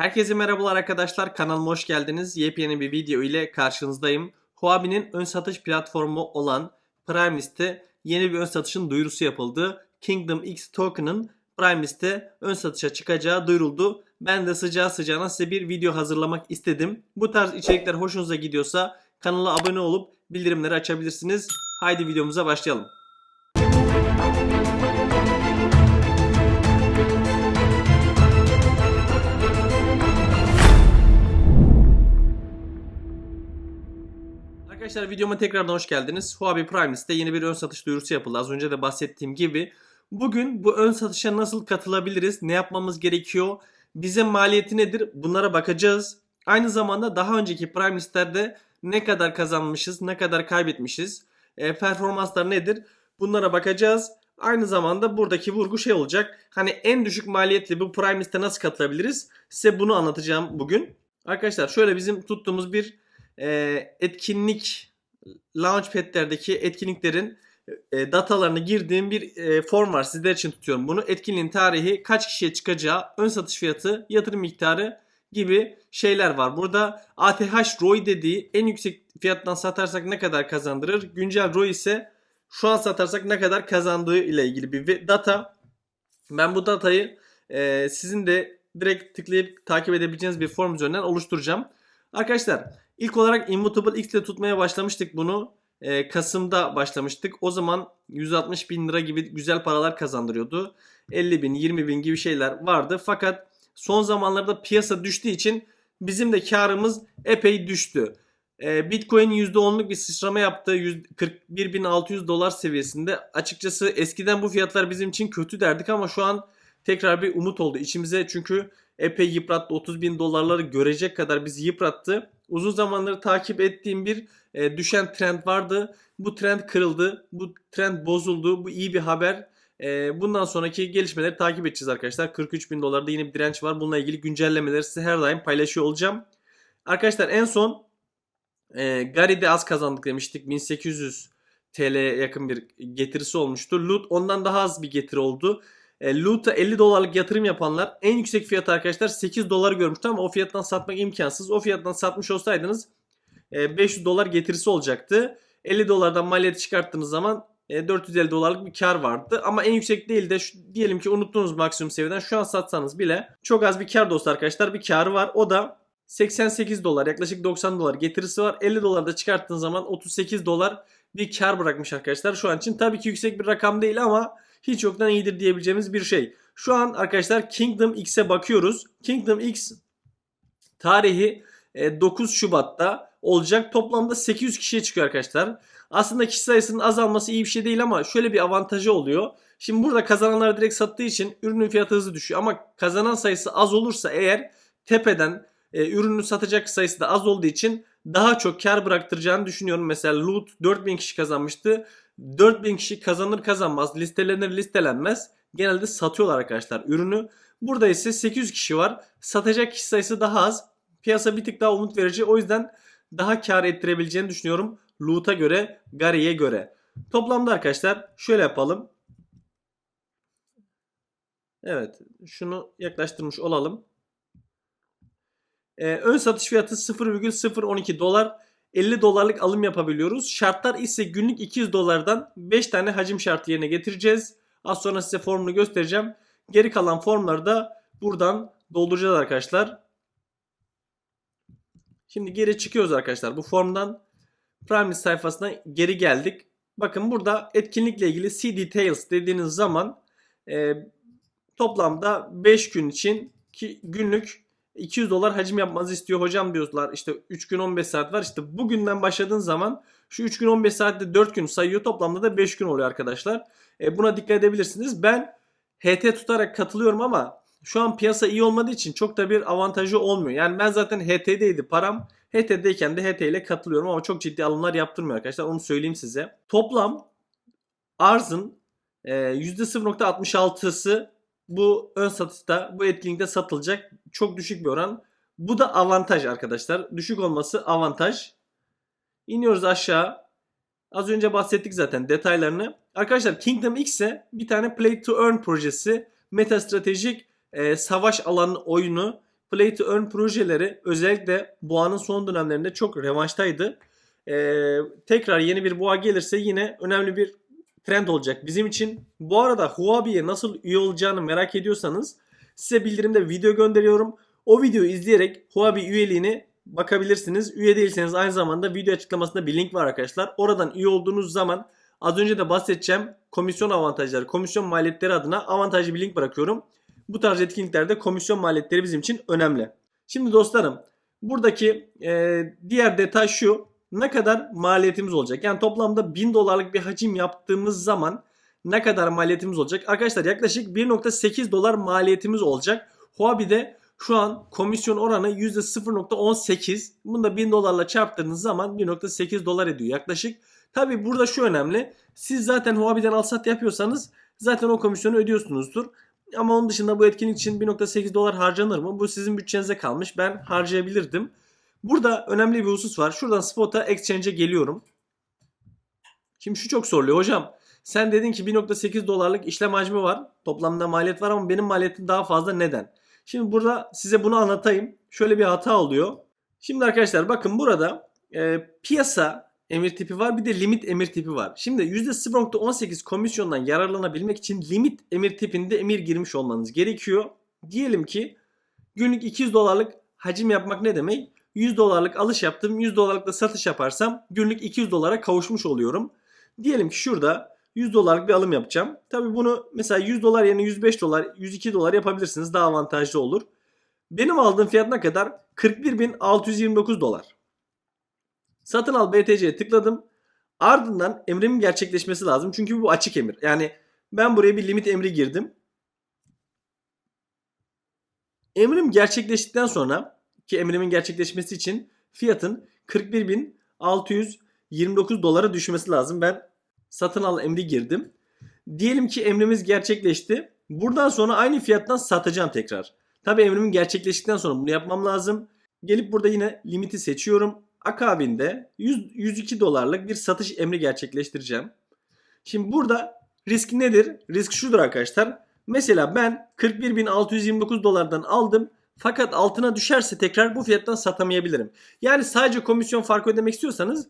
Herkese merhabalar arkadaşlar. Kanalıma hoş geldiniz. Yepyeni bir video ile karşınızdayım. Huobi'nin ön satış platformu olan Primelis'te yeni bir ön satışın duyurusu yapıldı. Kingdom X token'ın Primelis'te ön satışa çıkacağı duyuruldu. Ben de sıcağı sıcağına size bir video hazırlamak istedim. Bu tarz içerikler hoşunuza gidiyorsa kanala abone olup bildirimleri açabilirsiniz. Haydi videomuza başlayalım. Arkadaşlar videoma tekrardan hoş geldiniz. Huobi Primelis'te yeni bir ön satış duyurusu yapıldı. Az önce de bahsettiğim gibi. Bugün bu ön satışa nasıl katılabiliriz? Ne yapmamız gerekiyor? Bize maliyeti nedir? Bunlara bakacağız. Aynı zamanda daha önceki Primelis'lerde ne kadar kazanmışız, ne kadar kaybetmişiz, e, performanslar nedir? Bunlara bakacağız. Aynı zamanda buradaki vurgu şey olacak. Hani en düşük maliyetli bu Primelis'te nasıl katılabiliriz? Size bunu anlatacağım bugün. Arkadaşlar şöyle bizim tuttuğumuz bir etkinlik Launchpad'lerdeki etkinliklerin e, datalarını girdiğim bir e, form var. Sizler için tutuyorum bunu. Etkinliğin tarihi, kaç kişiye çıkacağı, ön satış fiyatı, yatırım miktarı gibi şeyler var. Burada ATH ROI dediği en yüksek fiyattan satarsak ne kadar kazandırır? Güncel ROI ise şu an satarsak ne kadar kazandığı ile ilgili bir data. Ben bu datayı e, sizin de direkt tıklayıp takip edebileceğiniz bir form üzerinden oluşturacağım. Arkadaşlar ilk olarak Immutable X ile tutmaya başlamıştık bunu. Ee, Kasım'da başlamıştık. O zaman 160 bin lira gibi güzel paralar kazandırıyordu. 50 bin, 20 bin gibi şeyler vardı. Fakat son zamanlarda piyasa düştüğü için bizim de karımız epey düştü. Ee, Bitcoin %10'luk bir sıçrama yaptı. 41.600 dolar seviyesinde. Açıkçası eskiden bu fiyatlar bizim için kötü derdik ama şu an tekrar bir umut oldu içimize. Çünkü epey yıprattı. 30 bin dolarları görecek kadar bizi yıprattı. Uzun zamanları takip ettiğim bir e, düşen trend vardı. Bu trend kırıldı. Bu trend bozuldu. Bu iyi bir haber. E, bundan sonraki gelişmeleri takip edeceğiz arkadaşlar. 43 bin dolarda yine bir direnç var. Bununla ilgili güncellemeleri size her daim paylaşıyor olacağım. Arkadaşlar en son e, Gary'de az kazandık demiştik. 1800 TL'ye yakın bir getirisi olmuştu. Loot ondan daha az bir getiri oldu. E, Loot'a 50 dolarlık yatırım yapanlar en yüksek fiyatı arkadaşlar 8 dolar görmüştü ama o fiyattan satmak imkansız. O fiyattan satmış olsaydınız e, 500 dolar getirisi olacaktı. 50 dolardan maliyeti çıkarttığınız zaman e, 450 dolarlık bir kar vardı. Ama en yüksek değil de şu- diyelim ki unuttuğunuz maksimum seviyeden şu an satsanız bile çok az bir kar dostu arkadaşlar bir karı var. O da 88 dolar yaklaşık 90 dolar getirisi var. 50 dolar da çıkarttığınız zaman 38 dolar bir kar bırakmış arkadaşlar. Şu an için tabii ki yüksek bir rakam değil ama hiç yoktan iyidir diyebileceğimiz bir şey. Şu an arkadaşlar Kingdom X'e bakıyoruz. Kingdom X tarihi e, 9 Şubat'ta olacak. Toplamda 800 kişiye çıkıyor arkadaşlar. Aslında kişi sayısının azalması iyi bir şey değil ama şöyle bir avantajı oluyor. Şimdi burada kazananlar direkt sattığı için ürünün fiyatı hızlı düşüyor. Ama kazanan sayısı az olursa eğer tepeden e, ürünü satacak sayısı da az olduğu için daha çok kar bıraktıracağını düşünüyorum. Mesela Loot 4000 kişi kazanmıştı. 4000 kişi kazanır kazanmaz, listelenir listelenmez. Genelde satıyorlar arkadaşlar ürünü. Burada ise 800 kişi var. Satacak kişi sayısı daha az. Piyasa bir tık daha umut verici. O yüzden daha kar ettirebileceğini düşünüyorum. Loot'a göre, Gary'e göre. Toplamda arkadaşlar şöyle yapalım. Evet. Şunu yaklaştırmış olalım. Ee, ön satış fiyatı 0,012 dolar. 50 dolarlık alım yapabiliyoruz. Şartlar ise günlük 200 dolardan 5 tane hacim şartı yerine getireceğiz. Az sonra size formunu göstereceğim. Geri kalan formları da buradan dolduracağız arkadaşlar. Şimdi geri çıkıyoruz arkadaşlar. Bu formdan Primis sayfasına geri geldik. Bakın burada etkinlikle ilgili see details dediğiniz zaman e, toplamda 5 gün için ki günlük 200 dolar hacim yapmanızı istiyor hocam diyorlar. İşte 3 gün 15 saat var. İşte bugünden başladığın zaman şu 3 gün 15 saatte 4 gün sayıyor. Toplamda da 5 gün oluyor arkadaşlar. E, buna dikkat edebilirsiniz. Ben HT tutarak katılıyorum ama şu an piyasa iyi olmadığı için çok da bir avantajı olmuyor. Yani ben zaten HT'deydi param. HT'deyken de HT ile katılıyorum ama çok ciddi alımlar yaptırmıyor arkadaşlar. Onu söyleyeyim size. Toplam arzın e, %0.66'sı bu ön satışta, bu etkinlikte satılacak. Çok düşük bir oran. Bu da avantaj arkadaşlar. Düşük olması avantaj. İniyoruz aşağı. Az önce bahsettik zaten detaylarını. Arkadaşlar Kingdom X'e bir tane Play to Earn projesi. Meta stratejik e, savaş alanı oyunu. Play to Earn projeleri özellikle boğanın son dönemlerinde çok revaçtaydı. Ee, tekrar yeni bir boğa gelirse yine önemli bir trend olacak bizim için. Bu arada Huobi'ye nasıl üye olacağını merak ediyorsanız size bildirimde video gönderiyorum. O videoyu izleyerek Huobi üyeliğini bakabilirsiniz. Üye değilseniz aynı zamanda video açıklamasında bir link var arkadaşlar. Oradan üye olduğunuz zaman az önce de bahsedeceğim komisyon avantajları, komisyon maliyetleri adına avantajlı bir link bırakıyorum. Bu tarz etkinliklerde komisyon maliyetleri bizim için önemli. Şimdi dostlarım buradaki e, diğer detay şu. Ne kadar maliyetimiz olacak? Yani toplamda 1000 dolarlık bir hacim yaptığımız zaman ne kadar maliyetimiz olacak? Arkadaşlar yaklaşık 1.8 dolar maliyetimiz olacak. Huobi'de şu an komisyon oranı %0.18. Bunu da 1000 dolarla çarptığınız zaman 1.8 dolar ediyor yaklaşık. Tabi burada şu önemli. Siz zaten Huobi'den alsat yapıyorsanız zaten o komisyonu ödüyorsunuzdur. Ama onun dışında bu etkinlik için 1.8 dolar harcanır mı? Bu sizin bütçenize kalmış. Ben harcayabilirdim. Burada önemli bir husus var. Şuradan spot'a exchange'e geliyorum. Şimdi şu çok soruluyor. Hocam sen dedin ki 1.8 dolarlık işlem hacmi var. Toplamda maliyet var ama benim maliyetim daha fazla. Neden? Şimdi burada size bunu anlatayım. Şöyle bir hata oluyor. Şimdi arkadaşlar bakın burada e, piyasa emir tipi var bir de limit emir tipi var. Şimdi %0.18 komisyondan yararlanabilmek için limit emir tipinde emir girmiş olmanız gerekiyor. Diyelim ki günlük 200 dolarlık hacim yapmak ne demek? 100 dolarlık alış yaptım. 100 dolarlık da satış yaparsam günlük 200 dolara kavuşmuş oluyorum. Diyelim ki şurada 100 dolarlık bir alım yapacağım. Tabi bunu mesela 100 dolar yerine 105 dolar, 102 dolar yapabilirsiniz. Daha avantajlı olur. Benim aldığım fiyat ne kadar? 41.629 dolar. Satın al BTC'ye tıkladım. Ardından emrimin gerçekleşmesi lazım. Çünkü bu açık emir. Yani ben buraya bir limit emri girdim. Emrim gerçekleştikten sonra ki emrimin gerçekleşmesi için fiyatın 41.629 dolara düşmesi lazım. Ben satın al emri girdim. Diyelim ki emrimiz gerçekleşti. Buradan sonra aynı fiyattan satacağım tekrar. Tabi emrimin gerçekleştikten sonra bunu yapmam lazım. Gelip burada yine limiti seçiyorum. Akabinde 100, 102 dolarlık bir satış emri gerçekleştireceğim. Şimdi burada risk nedir? Risk şudur arkadaşlar. Mesela ben 41.629 dolardan aldım. Fakat altına düşerse tekrar bu fiyattan satamayabilirim. Yani sadece komisyon farkı ödemek istiyorsanız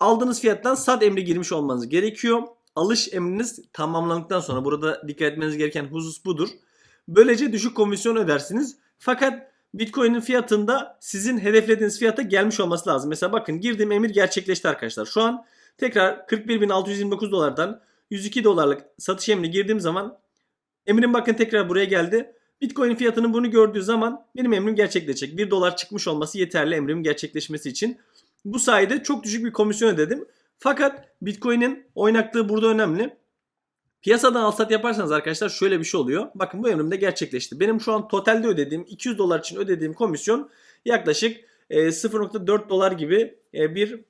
aldığınız fiyattan sat emri girmiş olmanız gerekiyor. Alış emriniz tamamlandıktan sonra burada dikkat etmeniz gereken husus budur. Böylece düşük komisyon ödersiniz. Fakat Bitcoin'in fiyatında sizin hedeflediğiniz fiyata gelmiş olması lazım. Mesela bakın girdiğim emir gerçekleşti arkadaşlar. Şu an tekrar 41.629 dolardan 102 dolarlık satış emri girdiğim zaman emrim bakın tekrar buraya geldi. Bitcoin fiyatının bunu gördüğü zaman benim emrim gerçekleşecek. 1 dolar çıkmış olması yeterli emrimin gerçekleşmesi için. Bu sayede çok düşük bir komisyon ödedim. Fakat Bitcoin'in oynaklığı burada önemli. Piyasadan alsat yaparsanız arkadaşlar şöyle bir şey oluyor. Bakın bu emrimde gerçekleşti. Benim şu an totalde ödediğim 200 dolar için ödediğim komisyon yaklaşık 0.4 dolar gibi e, bir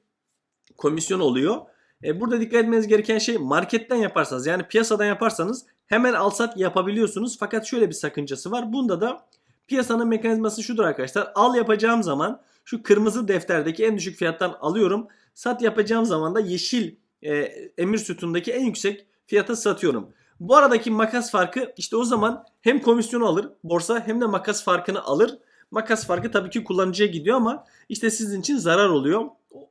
komisyon oluyor. E, burada dikkat etmeniz gereken şey marketten yaparsanız yani piyasadan yaparsanız hemen alsat yapabiliyorsunuz. Fakat şöyle bir sakıncası var. Bunda da piyasanın mekanizması şudur arkadaşlar. Al yapacağım zaman şu kırmızı defterdeki en düşük fiyattan alıyorum. Sat yapacağım zaman da yeşil e, emir sütundaki en yüksek fiyata satıyorum. Bu aradaki makas farkı işte o zaman hem komisyonu alır borsa hem de makas farkını alır. Makas farkı tabii ki kullanıcıya gidiyor ama işte sizin için zarar oluyor.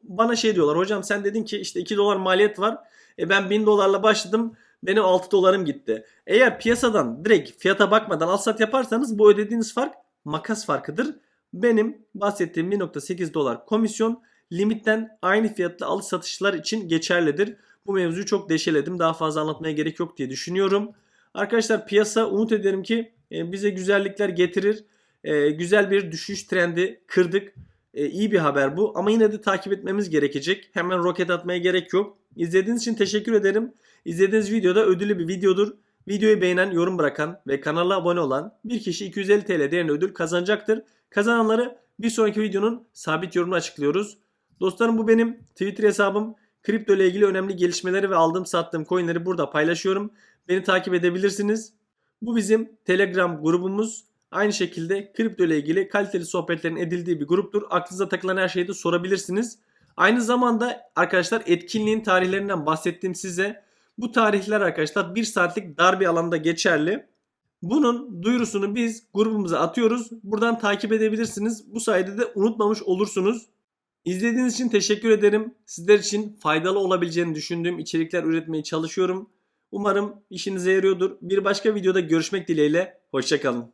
Bana şey diyorlar hocam sen dedin ki işte 2 dolar maliyet var. E ben 1000 dolarla başladım benim 6 dolarım gitti. Eğer piyasadan direkt fiyata bakmadan al sat yaparsanız bu ödediğiniz fark makas farkıdır. Benim bahsettiğim 1.8 dolar komisyon limitten aynı fiyatlı alış satışlar için geçerlidir. Bu mevzuyu çok deşeledim. Daha fazla anlatmaya gerek yok diye düşünüyorum. Arkadaşlar piyasa umut ederim ki e, bize güzellikler getirir. E, güzel bir düşüş trendi kırdık. E, iyi bir haber bu ama yine de takip etmemiz gerekecek. Hemen roket atmaya gerek yok. İzlediğiniz için teşekkür ederim. İzlediğiniz videoda ödüllü bir videodur. Videoyu beğenen, yorum bırakan ve kanala abone olan bir kişi 250 TL değerinde ödül kazanacaktır. Kazananları bir sonraki videonun sabit yorumunu açıklıyoruz. Dostlarım bu benim Twitter hesabım. Kripto ile ilgili önemli gelişmeleri ve aldığım sattığım coinleri burada paylaşıyorum. Beni takip edebilirsiniz. Bu bizim Telegram grubumuz. Aynı şekilde kripto ile ilgili kaliteli sohbetlerin edildiği bir gruptur. Aklınıza takılan her şeyi de sorabilirsiniz. Aynı zamanda arkadaşlar etkinliğin tarihlerinden bahsettiğim size. Bu tarihler arkadaşlar bir saatlik dar bir alanda geçerli. Bunun duyurusunu biz grubumuza atıyoruz. Buradan takip edebilirsiniz. Bu sayede de unutmamış olursunuz. İzlediğiniz için teşekkür ederim. Sizler için faydalı olabileceğini düşündüğüm içerikler üretmeye çalışıyorum. Umarım işinize yarıyordur. Bir başka videoda görüşmek dileğiyle. Hoşçakalın.